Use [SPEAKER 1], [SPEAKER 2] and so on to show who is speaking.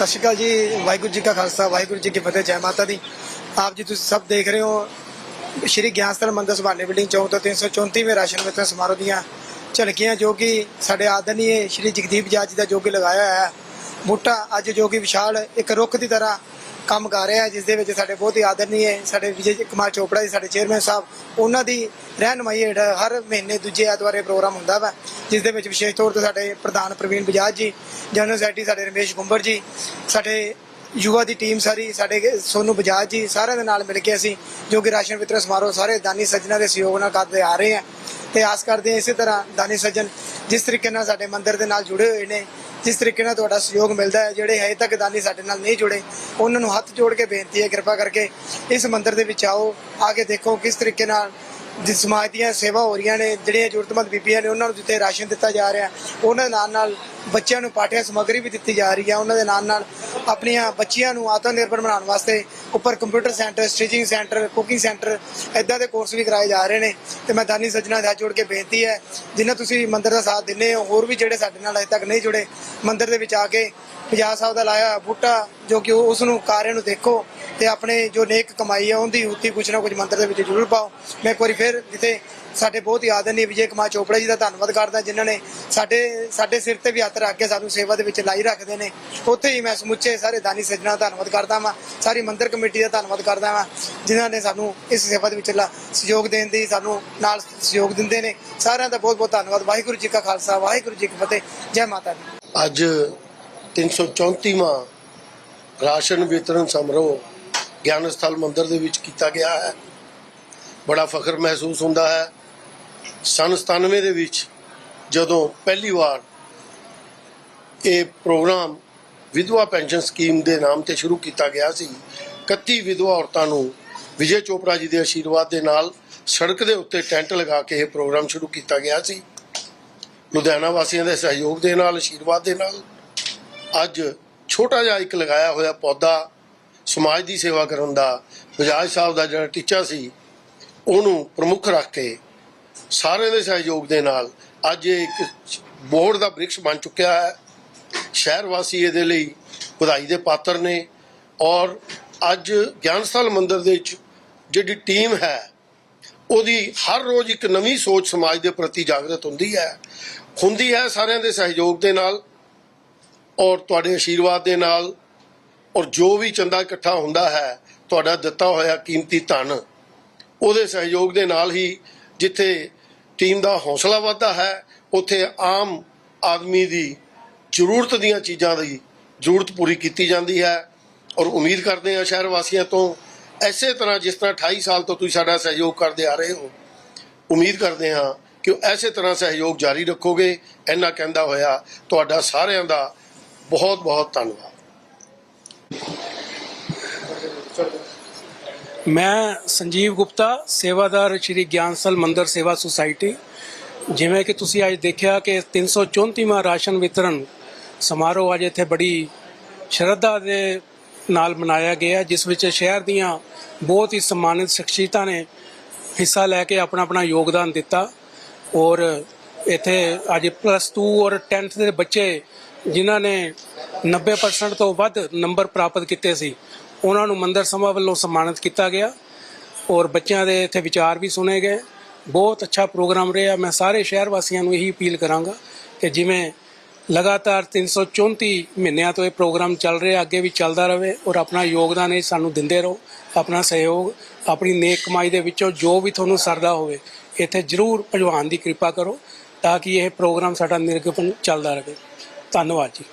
[SPEAKER 1] ਸਤਿ ਸ਼੍ਰੀ ਅਕਾਲ ਜੀ, ਵਾਹਿਗੁਰੂ ਜੀ ਕਾ ਖਾਲਸਾ, ਵਾਹਿਗੁਰੂ ਜੀ ਕੀ ਫਤਿਹ, ਜੈ ਮਾਤਾ ਦੀ। ਆਪ ਜੀ ਤੁਸੀਂ ਸਭ ਦੇਖ ਰਹੇ ਹੋ ਸ਼੍ਰੀ ਗਿਆਨਸਥਲ ਮੰਦਰ ਸੁਭਾਨੇ ਬਿਲਡਿੰਗ ਚੌਂਕ ਤੋਂ 334ਵੇਂ ਰਾਸ਼ਨ ਵਿਤਰਨ ਸਮਾਰੋਹ ਦੀਆਂ ਝਲਕੀਆਂ, ਜੋ ਕਿ ਸਾਡੇ ਆਦਰਨੀਏ ਸ਼੍ਰੀ ਜਗਦੀਪ ਜੀ ਜੀ ਦਾ ਜੋ ਕਿ ਲਗਾਇਆ ਹੋਇਆ ਹੈ। ਬੂਟਾ ਅੱਜ ਜੋ ਕਿ ਵਿਸ਼ਾਲ ਇੱਕ ਰੁੱਖ ਦੀ ਤਰ੍ਹਾਂ ਕੰਮ ਕਰ ਰਿਹਾ ਜਿਸ ਦੇ ਵਿੱਚ ਸਾਡੇ ਬਹੁਤ ਹੀ ਆਦਰਨੀਏ ਸਾਡੇ ਵਿਜੇ ਕੁਮਾਰ ਚੋਪੜਾ ਜੀ, ਸਾਡੇ ਚੇਅਰਮੈਨ ਸਾਹਿਬ, ਉਹਨਾਂ ਦੀ ਰਹਿਨਮਾਈ ਹੇਠ ਹਰ ਮਹੀਨੇ ਦੂਜੇ ਐਤਵਾਰ ਇਹ ਪ੍ਰੋਗਰਾਮ ਹੁੰਦਾ ਵਾ, ਜਿਸ ਦੇ ਵਿੱਚ ਵਿਸ਼ੇਸ਼ ਤੌਰ ਤੇ ਸਾਡੇ ਪ੍ਰਧਾਨ ਪ੍ਰਵੀਨ ਬਜਾਜ ਜੀ, ਜਨਰਲ ਸੈਕਟਰੀ ਸਾਡੇ ਰਮੇਸ਼ ਗੁੰਬਰ ਜੀ, ਸਾਡੇ ਯੁਵਾ ਦੀ ਟੀਮ ਸਾਰੀ, ਸਾਡੇ ਸੋਨੂ ਬਜਾਜ ਜੀ, ਸਾਰਿਆਂ ਦੇ ਨਾਲ ਮਿਲ ਕੇ ਅਸੀਂ ਜੋ ਕਿ ਰਾਸ਼ਨ ਵਿਤਰਨ ਸਮਾਰੋਹ ਸਾਰੇ ਦਾਨੀ ਸੱਜਣਾ ਦੇ ਸਹਿਯੋਗ ਨਾਲ ਕਰਦੇ ਆ ਰਹੇ ਹਾਂ ਤੇ ਆਸ ਕਰਦੇ ਹਾਂ ਇਸੇ ਤਰ੍ਹਾਂ ਦਾਨੀ ਸੱਜਣ ਜਿਸ ਤਰੀਕੇ ਨਾਲ ਸਾਡੇ ਮੰਦਿਰ ਦੇ ਨਾਲ ਜੁੜੇ ਹੋਏ ਨੇ ਜਿਸ ਤਰੀਕੇ ਨਾਲ ਤੁਹਾਡਾ ਸਹਿਯੋਗ ਮਿਲਦਾ ਹੈ, ਜਿਹੜੇ ਹਜੇ ਤੱਕ ਦਾਨੀ ਸਾਡੇ ਨਾਲ ਨਹੀਂ ਜੁੜੇ, ਉਹਨਾਂ ਨੂੰ ਹੱਥ ਜੋੜ ਕੇ ਬੇਨਤੀ ਹੈ ਕਿਰਪਾ ਕਰਕੇ ਇਸ ਮੰਦਿਰ ਦੇ ਵਿੱਚ ਆਓ, ਆ ਕੇ ਦੇਖੋ ਕਿਸ ਤਰੀਕੇ ਨਾਲ ਜਿਸ ਸਮਾਜ ਦੀਆਂ ਸੇਵਾ ਹੋ ਰਹੀਆਂ ਨੇ, ਜਿਹੜੀਆਂ ਜ਼ਰੂਰਤਮੰਦ ਬੀਬੀਆਂ ਨੇ, ਉਹਨਾਂ ਨੂੰ ਜਿੱਥੇ ਰਾਸ਼ਨ ਦਿੱਤਾ ਜਾ ਰਿਹਾ ਉਹਨਾਂ ਦੇ ਨਾਲ ਨਾਲ ਬੱਚਿਆਂ ਨੂੰ ਪਾਠਿਆ ਸਮੱਗਰੀ ਵੀ ਦਿੱਤੀ ਜਾ ਰਹੀ ਹੈ। ਉਹਨਾਂ ਦੇ ਨਾਲ ਨਾਲ ਆਪਣੀਆਂ ਬੱਚੀਆਂ ਨੂੰ ਆਤਮ ਨਿਰਭਰ ਬਣਾਉਣ ਵਾਸਤੇ ਉੱਪਰ computer centre stitching centre cooking centre ਇਦਾਂ ਦੇ ਕੋਰਸ ਵੀ ਕਰਾਏ ਜਾ ਰਹੇ ਨੇ। ਤੇ ਮੈਂ ਦਾਨੀ ਸੱਜਣਾ ਦੇ ਹੱਥ ਜੋੜ ਕੇ ਬੇਨਤੀ ਹੈ ਜਿਨ੍ਹਾਂ ਤੁਸੀਂ ਮੰਦਰ ਦਾ ਸਾਥ ਦਿੰਦੇ ਹੋ, ਹੋਰ ਵੀ ਜਿਹੜੇ ਸਾਡੇ ਨਾਲ ਅਜੇ ਤੱਕ ਨਹੀਂ ਜੁੜੇ, ਮੰਦਰ ਦੇ ਵਿੱਚ ਆ ਕੇ ਪੰਜਾਬ ਸਾਹਿਬ ਦਾ ਲਾਇਆ ਬੂਟਾ, ਜੋ ਕਿ ਉਸ ਨੂੰ ਕਾਰਿਆਂ ਨੂੰ ਦੇਖੋ ਤੇ ਆਪਣੇ ਜੋ ਨੇਕ ਕਮਾਈ ਹੈ ਉਹਦੀ ਹੁੱਤੀ ਕੁਛ ਨਾ ਕੁਛ ਮੰਦਿਰ ਦੇ ਵਿੱਚ ਜ਼ਰੂਰ ਪਾਓ। ਮੈਂ ਇੱਕ ਵਾਰੀ ਫਿਰ ਜਿੱਥੇ ਸਾਡੇ ਬਹੁਤ ਹੀ ਆਦਰਨੀ ਵਿਜੇ ਕੁਮਾਰ ਚੋਪੜਾ ਜੀ ਦਾ ਧੰਨਵਾਦ ਕਰਦਾ, ਜਿਨ੍ਹਾਂ ਨੇ ਸਾਡੇ ਸਾਡੇ ਸਿਰ ਤੇ ਵੀ ਹੱਥ ਰੱਖ ਕੇ ਸਾਨੂੰ ਸੇਵਾ ਦੇ ਵਿੱਚ ਲਾਈ ਰੱਖਦੇ ਨੇ। ਉੱਥੇ ਹੀ ਮੈਂ ਸਮੁੱਚੇ ਸਾਰੇ ਦਾਨੀ ਸੱਜਣਾ ਦਾ ਧੰਨਵਾਦ ਕਰਦਾ ਹਾਂ ਸਾਰੀ ਮੰਦਰ ਕਮੇਟੀ ਦਾ ਧੰਨਵਾਦ ਕਰਦਾ ਹਾਂ ਜਿਨ੍ਹਾਂ ਨੇ ਸਾਨੂੰ ਇਸ ਸੇਵਾ ਦੇ ਵਿੱਚ ਸਹਿਯੋਗ ਦੇਣ ਦੀ ਸਾਨੂੰ ਨਾਲ ਸਹਿਯੋਗ ਦਿੰਦੇ ਨੇ। ਸਾਰਿਆਂ ਦਾ ਬਹੁਤ ਬਹੁਤ ਧੰਨਵਾਦ। ਵਾਹਿਗੁਰੂ ਜੀ ਕਾ ਖਾਲਸਾ, ਵਾਹਿਗੁਰੂ ਜੀ ਕੀ ਫਤਿਹ। ਜੈ ਮਾਤਾ ਦੀ।
[SPEAKER 2] ਅੱਜ 334ਵਾਂ ਰਾਸ਼ਨ ਵਿਤਰਨ ਸਮਾਰੋਹ ਗਿਆਨ ਸਥਲ ਮੰਦਿਰ ਦੇ ਵਿੱਚ ਕੀਤਾ ਗਿਆ ਹੈ। ਬੜਾ ਫਖਰ ਮਹਿਸੂਸ ਹੁੰਦਾ ਹੈ। ਸਨ 97 ਦੇ ਵਿੱਚ ਜਦੋਂ ਪਹਿਲੀ ਵਾਰ ਇਹ ਪ੍ਰੋਗਰਾਮ ਵਿਧਵਾ ਪੈਨਸ਼ਨ ਸਕੀਮ ਦੇ ਨਾਮ ਤੇ ਸ਼ੁਰੂ ਕੀਤਾ ਗਿਆ ਸੀ 31 ਵਿਧਵਾ ਔਰਤਾਂ ਨੂੰ ਵਿਜੇ ਚੋਪੜਾ ਜੀ ਦੇ ਆਸ਼ੀਰਵਾਦ ਦੇ ਨਾਲ ਸੜਕ ਦੇ ਉੱਤੇ ਟੈਂਟ ਲਗਾ ਕੇ ਇਹ ਪ੍ਰੋਗਰਾਮ ਸ਼ੁਰੂ ਕੀਤਾ ਗਿਆ ਸੀ। ਲੁਧਿਆਣਾ ਵਾਸੀਆਂ ਦੇ ਸਹਿਯੋਗ ਦੇ ਨਾਲ ਆਸ਼ੀਰਵਾਦ ਦੇ ਨਾਲ ਅੱਜ ਛੋਟਾ ਜਿਹਾ ਇੱਕ ਲਗਾਇਆ ਹੋਇਆ ਪੌਦਾ ਸਮਾਜ ਦੀ ਸੇਵਾ ਕਰਨ ਦਾ, ਬਜਾਜ ਸਾਹਿਬ ਦਾ ਜਿਹੜਾ ਟੀਚਾ ਸੀ, ਉਹਨੂੰ ਪ੍ਰਮੁੱਖ ਰੱਖ ਕੇ ਸਾਰਿਆਂ ਦੇ ਸਹਿਯੋਗ ਦੇ ਨਾਲ ਅੱਜ ਇਹ ਇੱਕ ਬੋਰਡ ਦਾ ਬ੍ਰਿਕਸ਼ ਬਣ ਚੁੱਕਿਆ ਹੈ। ਸ਼ਹਿਰ ਵਾਸੀ ਇਹਦੇ ਲਈ ਵਧਾਈ ਦੇ ਪਾਤਰ ਨੇ ਔਰ ਅੱਜ ਗਿਆਨਸਥਲ ਮੰਦਿਰ ਦੇ ਵਿੱਚ ਜਿਹੜੀ ਟੀਮ ਹੈ, ਉਹਦੀ ਹਰ ਰੋਜ਼ ਇੱਕ ਨਵੀਂ ਸੋਚ ਸਮਾਜ ਦੇ ਪ੍ਰਤੀ ਜਾਗਰਤ ਹੁੰਦੀ ਹੈ। ਹੁੰਦੀ ਹੈ ਸਾਰਿਆਂ ਦੇ ਸਹਿਯੋਗ ਦੇ ਨਾਲ ਔਰ ਤੁਹਾਡੇ ਆਸ਼ੀਰਵਾਦ ਦੇ ਨਾਲ ਔਰ ਜੋ ਵੀ ਚੰਦਾ ਇਕੱਠਾ ਹੁੰਦਾ ਹੈ, ਤੁਹਾਡਾ ਦਿੱਤਾ ਹੋਇਆ ਕੀਮਤੀ ਧਨ, ਉਹਦੇ ਸਹਿਯੋਗ ਦੇ ਨਾਲ ਹੀ ਜਿੱਥੇ ਟੀਮ ਦਾ ਹੌਸਲਾ ਵਧਦਾ ਹੈ, ਉੱਥੇ ਆਮ ਆਦਮੀ ਦੀ ਜ਼ਰੂਰਤ ਦੀਆਂ ਚੀਜ਼ਾਂ ਦੀ ਜ਼ਰੂਰਤ ਪੂਰੀ ਕੀਤੀ ਜਾਂਦੀ ਹੈ। ਔਰ ਉਮੀਦ ਕਰਦੇ ਹਾਂ ਸ਼ਹਿਰ ਵਾਸੀਆਂ ਤੋਂ ਐਸੇ ਤਰ੍ਹਾਂ ਜਿਸ ਤਰ੍ਹਾਂ 28 ਸਾਲ ਤੋਂ ਤੁਸੀਂ ਸਾਡਾ ਸਹਿਯੋਗ ਕਰਦੇ ਆ ਰਹੇ ਹੋ, ਉਮੀਦ ਕਰਦੇ ਹਾਂ ਕਿ ਉਹ ਐਸੇ ਤਰ੍ਹਾਂ ਸਹਿਯੋਗ ਜਾਰੀ ਰੱਖੋਗੇ। ਇੰਨਾ ਕਹਿੰਦਾ ਹੋਇਆ ਤੁਹਾਡਾ ਸਾਰਿਆਂ ਦਾ ਬਹੁਤ ਬਹੁਤ ਧੰਨਵਾਦ।
[SPEAKER 3] ਮੈਂ ਸੰਜੀਵ ਗੁਪਤਾ, ਸੇਵਾਦਾਰ ਸ਼੍ਰੀ ਗਿਆਨਸਲ ਮੰਦਰ ਸੇਵਾ ਸੁਸਾਇਟੀ। ਜਿਵੇਂ ਕਿ ਤੁਸੀਂ ਅੱਜ ਦੇਖਿਆ ਕਿ 334ਵਾਂ ਰਾਸ਼ਨ ਵਿਤਰਨ ਸਮਾਰੋਹ ਅੱਜ ਇੱਥੇ ਬੜੀ ਸ਼ਰਧਾ ਦੇ ਨਾਲ ਮਨਾਇਆ ਗਿਆ ਜਿਸ ਵਿੱਚ ਸ਼ਹਿਰ ਦੀਆਂ ਬਹੁਤ ਹੀ ਸਨਮਾਨਿਤ ਸ਼ਖਸੀਅਤਾਂ ਨੇ ਹਿੱਸਾ ਲੈ ਕੇ ਆਪਣਾ ਆਪਣਾ ਯੋਗਦਾਨ ਦਿੱਤਾ। ਔਰ ਇੱਥੇ ਅੱਜ ਪਲੱਸ 2 ਔਰ 10th ਦੇ ਬੱਚੇ, ਜਿਨ੍ਹਾਂ ਨੇ 90% ਤੋਂ ਵੱਧ ਨੰਬਰ ਪ੍ਰਾਪਤ ਕੀਤੇ ਸੀ। ਉਹਨਾਂ ਨੂੰ ਮੰਦਰ ਸਭਾ ਵੱਲੋਂ ਸਨਮਾਨਿਤ ਕੀਤਾ ਗਿਆ ਔਰ ਬੱਚਿਆਂ ਦੇ ਇੱਥੇ ਵਿਚਾਰ ਵੀ ਸੁਣੇ ਗਏ। ਬਹੁਤ ਅੱਛਾ ਪ੍ਰੋਗਰਾਮ ਰਿਹਾ। ਮੈਂ ਸਾਰੇ ਸ਼ਹਿਰ ਵਾਸੀਆਂ ਨੂੰ ਇਹੀ ਅਪੀਲ ਕਰਾਂਗਾ ਕਿ ਜਿਵੇਂ ਲਗਾਤਾਰ 334 ਮਹੀਨਿਆਂ ਤੋਂ ਇਹ ਪ੍ਰੋਗਰਾਮ ਚੱਲ ਰਿਹਾ, ਅੱਗੇ ਵੀ ਚੱਲਦਾ ਰਹੇ ਔਰ ਆਪਣਾ ਯੋਗਦਾਨ ਇਹ ਸਾਨੂੰ ਦਿੰਦੇ ਰਹੋ, ਆਪਣਾ ਸਹਿਯੋਗ, ਆਪਣੀ ਨੇਕ ਕਮਾਈ ਦੇ ਵਿੱਚੋਂ ਜੋ ਵੀ ਤੁਹਾਨੂੰ ਸਰਦਾ ਹੋਵੇ, ਇੱਥੇ ਜ਼ਰੂਰ ਭਗਵਾਨ ਦੀ ਕਿਰਪਾ ਕਰੋ ਤਾਂ ਕਿ ਇਹ ਪ੍ਰੋਗਰਾਮ ਸਾਡਾ ਨਿਰਗਪਨ ਚੱਲਦਾ ਰਹੇ। ਧੰਨਵਾਦ ਜੀ।